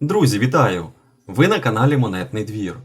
Друзі, вітаю! Ви на каналі Монетний двір.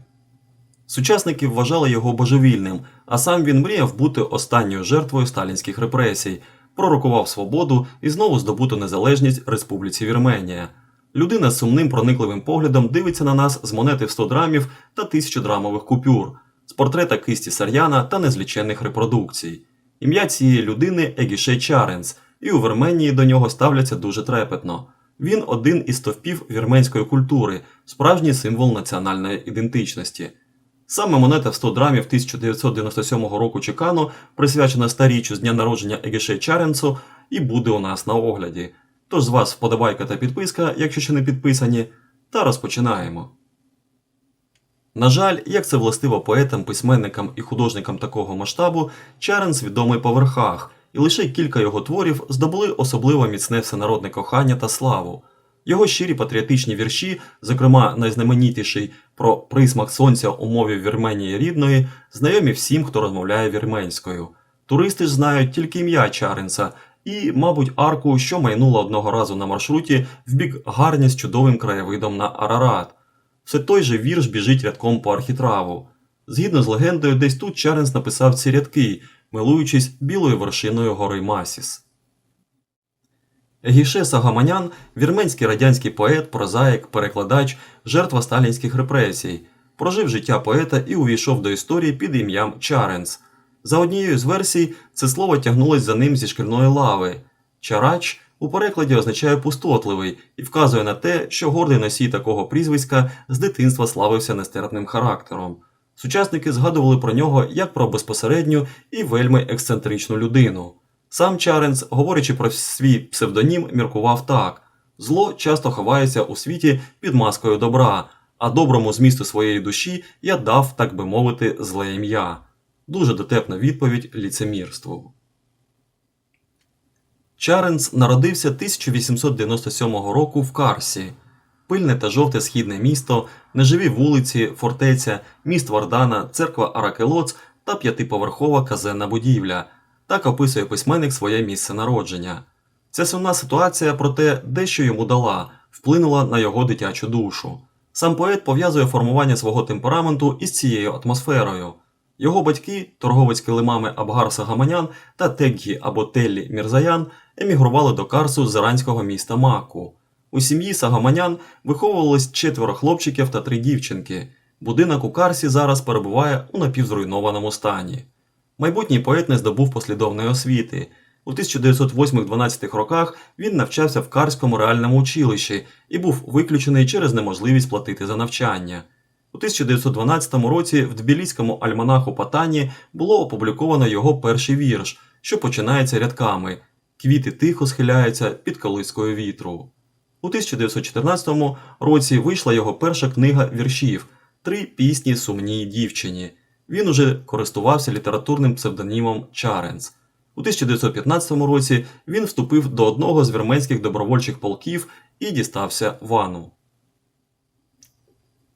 Сучасники вважали його божевільним, а сам він мріяв бути останньою жертвою сталінських репресій, пророкував свободу і знову здобуту незалежність Республіці Вірменія. Людина з сумним проникливим поглядом дивиться на нас з монети в 100 драмів та 1000 драмових купюр, з портрета кисті Сар'яна та незліченних репродукцій. Ім'я цієї людини Егіше Чаренс, і у Вірменії до нього ставляться дуже трепетно. Він один із стовпів вірменської культури, справжній символ національної ідентичності. Саме монета в 100 драмів 1997 року Чекану, присвячена старіччю з дня народження Егіше Чаренцу, і буде у нас на огляді. Тож з вас вподобайка та підписка, якщо ще не підписані, та розпочинаємо. На жаль, як це властиво поетам, письменникам і художникам такого масштабу, Чаренс відомий по верхах, і лише кілька його творів здобули особливо міцне всенародне кохання та славу. Його щирі патріотичні вірші, зокрема найзнаменітіший про присмак сонця у мові Вірменії рідної, знайомі всім, хто розмовляє вірменською. Туристи ж знають тільки ім'я Чаренса і, мабуть, арку, що майнула одного разу на маршруті в бік гарні з чудовим краєвидом на Арарат. Все той же вірш біжить рядком по архітраву. Згідно з легендою, десь тут Чаренс написав ці рядки, милуючись білою вершиною гори Масіс. Егіше Сагаманян – вірменський радянський поет, прозаїк, перекладач, жертва сталінських репресій, прожив життя поета і увійшов до історії під ім'ям Чаренс. За однією з версій, це слово тягнулось за ним зі шкільної лави. Чарач у перекладі означає пустотливий і вказує на те, що гордий носій такого прізвиська з дитинства славився нестерпним характером. Сучасники згадували про нього як про безпосередню і вельми ексцентричну людину. Сам Чаренс, говорячи про свій псевдонім, міркував так: зло часто ховається у світі під маскою добра, а доброму змісту своєї душі я дав, так би мовити, зле ім'я. Дуже дотепна відповідь ліцемірству. Чаренс народився 1897 року в Карсі. Пильне та жовте східне місто, неживі вулиці, фортеця, міст Вардана, церква Аракелоц та п'ятиповерхова казенна будівля. Так описує письменник своє місце народження. Ця сумна ситуація, проте, дещо йому дала, вплинула на його дитячу душу. Сам поет пов'язує формування свого темпераменту із цією атмосферою. Його батьки, торговець килимами Абгар Сагаманян та Теггі або Теллі Мірзаян, емігрували до Карсу з іранського міста Маку. У сім'ї Сагаманян виховувалось четверо хлопчиків та три дівчинки. Будинок у Карсі зараз перебуває у напівзруйнованому стані. Майбутній поет не здобув послідовної освіти. У 1908-12 роках він навчався в Карському реальному училищі і був виключений через неможливість платити за навчання. У 1912 році в Тбіліському альманаху Патані було опубліковано його перший вірш, що починається рядками Квіти тихо схиляються під колискою вітру. У 1914 році вийшла його перша книга віршів Три пісні сумній дівчині. Він уже користувався літературним псевдонімом Чаренс. У 1915 році він вступив до одного з вірменських добровольчих полків і дістався вану.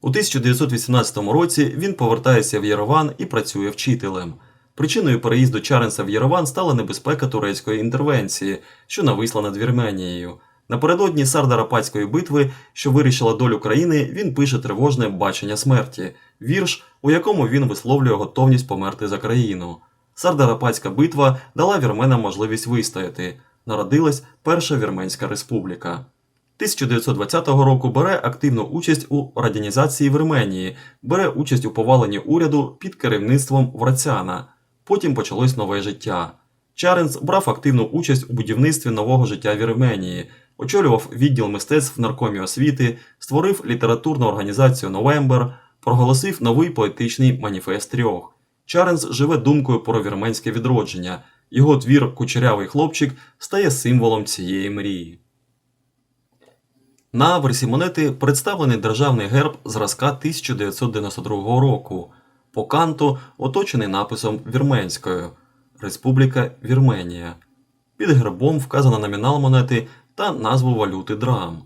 У 1918 році він повертається в Єреван і працює вчителем. Причиною переїзду Чаренса в Єреван стала небезпека турецької інтервенції, що нависла над Вірменією. Напередодні Сардарапатської битви, що вирішила долю країни, він пише тривожне бачення смерті, вірш, у якому він висловлює готовність померти за країну. Сардарапатська битва дала вірменам можливість вистояти. Народилась Перша Вірменська республіка. 1920 року бере активну участь у радянізації Вірменії, бере участь у поваленні уряду під керівництвом Врацяна. Потім почалось нове життя. Чаренс брав активну участь у будівництві нового життя Вірменії, очолював відділ мистецтв в наркомі освіти, створив літературну організацію Новембер, проголосив новий поетичний маніфест трьох. Чаренс живе думкою про вірменське відродження. Його твір Кучерявий хлопчик стає символом цієї мрії. На аверсі монети представлений державний герб зразка 1992 року. По канту оточений написом вірменською Республіка Вірменія. Під гербом вказано номінал монети та назву валюти драм.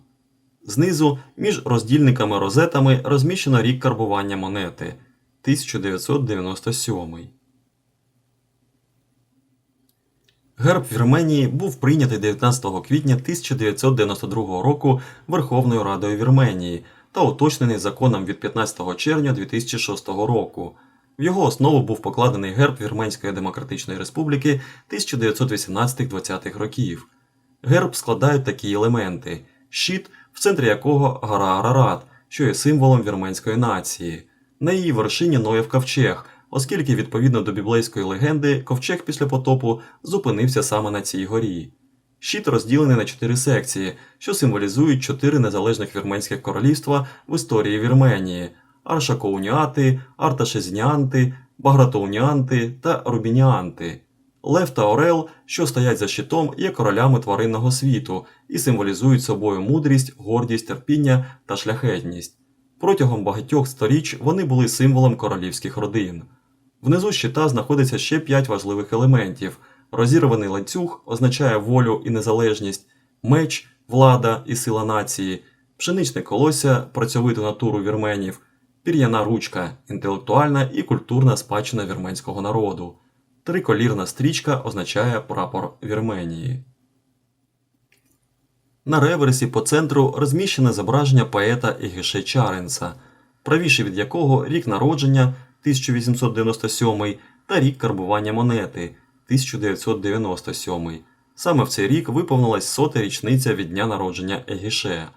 Знизу між роздільниками розетами розміщено рік карбування монети 1997. Герб Вірменії був прийнятий 19 квітня 1992 року Верховною Радою Вірменії та уточнений законом від 15 червня 2006 року. В його основу був покладений герб Вірменської Демократичної Республіки 1918-20 років. Герб складають такі елементи: щит, в центрі якого гора Арарат, що є символом вірменської нації. На її вершині Ноєв ковчег, оскільки відповідно до біблейської легенди, ковчег після потопу зупинився саме на цій горі. Щит розділений на чотири секції, що символізують чотири незалежних вірменських королівства в історії Вірменії: Аршакоуніати, Арташезніанти, Багратоуніанти та Рубініанти. Лев та Орел, що стоять за щитом, є королями тваринного світу і символізують собою мудрість, гордість, терпіння та шляхетність. Протягом багатьох сторіч вони були символом королівських родин. Внизу щита знаходиться ще п'ять важливих елементів: розірваний ланцюг означає волю і незалежність, меч, влада і сила нації, пшеничне колося, працьовиту натуру вірменів, пір'яна ручка, інтелектуальна і культурна спадщина вірменського народу. Триколірна стрічка означає прапор Вірменії. На реверсі по центру розміщене зображення поета Егіше Чаренса, правіше від якого рік народження 1897 та рік карбування монети 1997. Саме в цей рік виповнилась сота річниця від дня народження Егіше.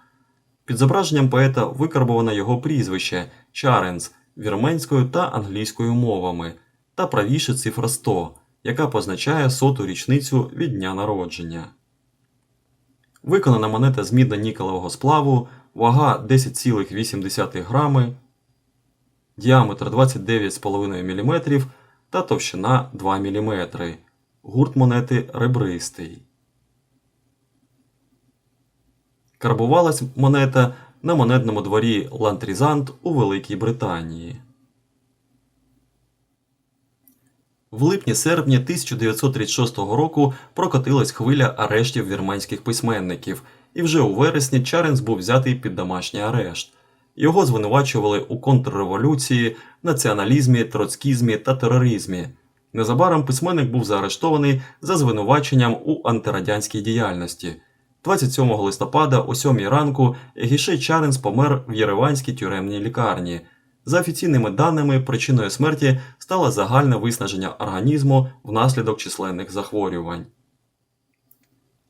Під зображенням поета викарбоване його прізвище Чаренс вірменською та англійською мовами та правіше цифра 100, яка позначає соту річницю від дня народження. Виконана монета з мідно-нікелевого сплаву, вага 10,8 грами, діаметр 29,5 мм та товщина 2 мм. Гурт монети ребристий. Карбувалась монета на монетному дворі Лантрізант у Великій Британії. В липні-серпні 1936 року прокотилась хвиля арештів вірменських письменників, і вже у вересні Чаренс був взятий під домашній арешт. Його звинувачували у контрреволюції, націоналізмі, троцкізмі та тероризмі. Незабаром письменник був заарештований за звинуваченням у антирадянській діяльності. 27 листопада о 7 ранку Егішей Чаренс помер в Єреванській тюремній лікарні. За офіційними даними, причиною смерті стало загальне виснаження організму внаслідок численних захворювань.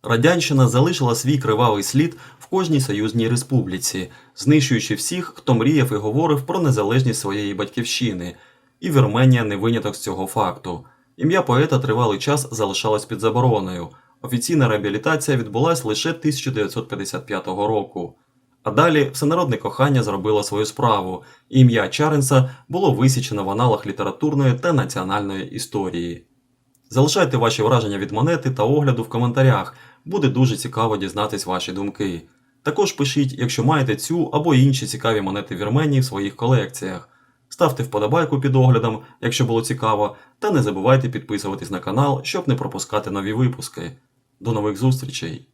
Радянщина залишила свій кривавий слід в кожній союзній республіці, знищуючи всіх, хто мріяв і говорив про незалежність своєї батьківщини, і Вірменія не виняток з цього факту. Ім'я поета тривалий час залишалось під забороною. Офіційна реабілітація відбулась лише 1955 року. А далі всенародне кохання зробило свою справу, і ім'я Чаренса було висічено в аналах літературної та національної історії. Залишайте ваші враження від монети та огляду в коментарях, буде дуже цікаво дізнатись ваші думки. Також пишіть, якщо маєте цю або інші цікаві монети Вірменії в своїх колекціях. Ставте вподобайку під оглядом, якщо було цікаво, та не забувайте підписуватись на канал, щоб не пропускати нові випуски. До нових зустрічей!